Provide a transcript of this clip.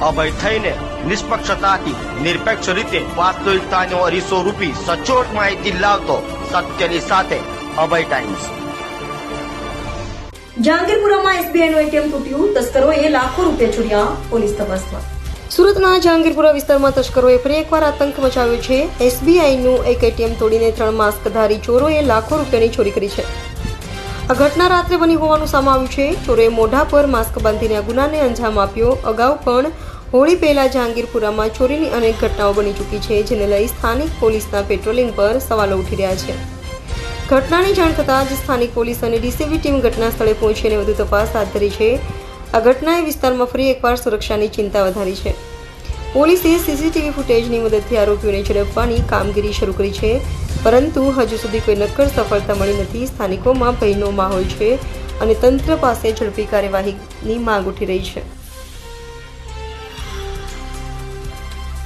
અભય થઈને નિષ્પક્ષતાથી, નિરપેક્ષ રીતે વાસ્તવિકતાનો અરીસો રૂપી સચોટ માહિતી લાવતો સત્યની સાથે અભય ટાઈમ્સ. જહાંગીરપુરામાં એસબીઆઈનું એટીએમ તૂટ્યું. તસ્કરોએ લાખો રૂપિયા ચોર્યા પોલીસ તપાસમાં. સુરતના જહાંગીરપુરા વિસ્તારમાં તસ્કરોએ ફરી એકવાર આતંક મચાવ્યો છે. એસબીઆઈનું એક એટીએમ તોડીને ત્રણ માસ્કધારી ચોરોએ લાખો રૂપિયાની ચોરી કરી છે. આ ઘટના રાત્રે બની હોવાનું સામે આવ્યું છે. ચોરે મોઢા પર માસ્ક બાંધીને ગુનાને અંજામ આપ્યો. અગાઉ પણ હોળી પહેલા જહાંગીરપુરામાં ચોરીની અનેક ઘટનાઓ બની ચૂકી છે, જેને લઈ સ્થાનિક પોલીસના પેટ્રોલિંગ પર સવાલો ઉઠી રહ્યા છે. ઘટનાની જાણ થતાં જ સ્થાનિક પોલીસ અને ડીસીબી ટીમ ઘટના સ્થળે પહોંચીને વધુ તપાસ હાથ ધરી છે. આ ઘટનાએ વિસ્તારમાં ફરી એકવાર સુરક્ષાની ચિંતા વધારી છે. પોલીસે સીસીટીવી ફૂટેજની મદદથી આરોપીઓને ઝડપવાની કામગીરી શરૂ કરી છે. પરંતુ હજુ સુધી કોઈ નક્કર સફળતા મળી નથી. સ્થાનિકોમાં ભયનો માહોલ છે અને તંત્ર પાસે ઝડપી કાર્યવાહીની માંગ ઉઠી રહી છે.